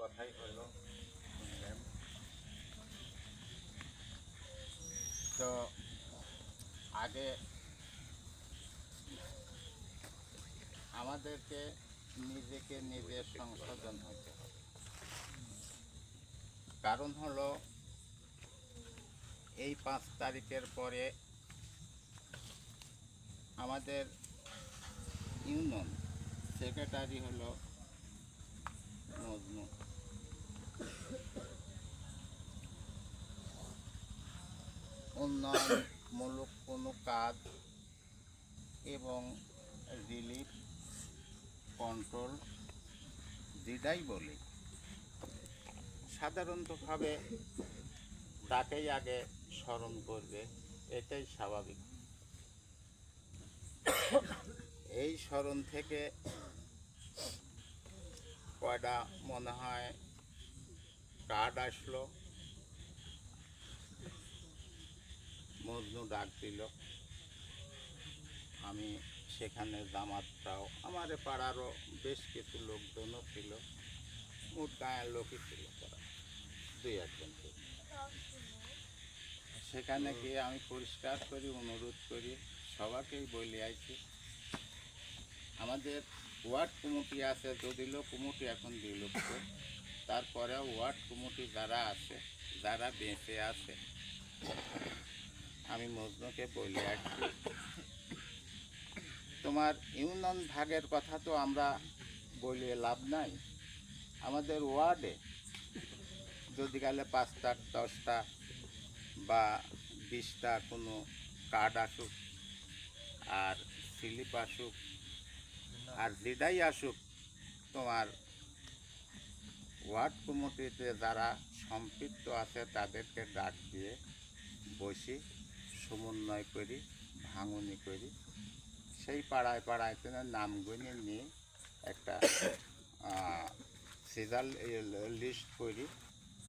কথাই হলো শুনলাম তো আগে আমাদেরকে নিজেকে নিজের সংশোধন হতে হবে। কারণ হলো, এই পাঁচ তারিখের পরে আমাদের ইউনিয়ন সেক্রেটারি হলো উন্নয়নমূলক কোনো কাজ এবং রিলিফ কন্ট্রোল যেটাই বলি। সাধারণতভাবে তাকেই আগে স্মরণ করবে, এটাই স্বাভাবিক। এই স্মরণ থেকে কয়টা মনে হয় কার্ড আসলো? মজনু ডাক দিল। আমি সেখানে দামাতটাও আমার পাড়ারও বেশ কিছু লোকজনও ছিল। মোট গায়ের লোকই ছিল তারা দুই একজন সেখানে গিয়ে আমি পরিষ্কার করি অনুরোধ করি সবাকেই বলে আইছি। আমাদের ওয়ার্ড কমিটি আছে যদিও কমিটি এখন বিলুপ্ত তারপরেও ওয়ার্ড কমিটি যারা আছে যারা বেঁচে আছে আমি মজনুকে বলে আসছি তোমার ইউনিয়ন ভাগের কথা তো আমরা বলে লাভ নাই। আমাদের ওয়ার্ডে যদি গেলে পাঁচটা, দশটা বা বিশটা কোনো কার্ড আসুক আর স্লিপ আসুক আর যেটাই আসুক, তোমার ওয়ার্ড কমিটিতে যারা সম্পৃক্ত আছে তাদেরকে ডাক দিয়ে বসি। সমন্বয় করি, ভাঙনি করি। সেই পাড়ায় পাড়ায় তেনার নাম গুনে নিয়ে একটা সিজাল লিস্ট করি।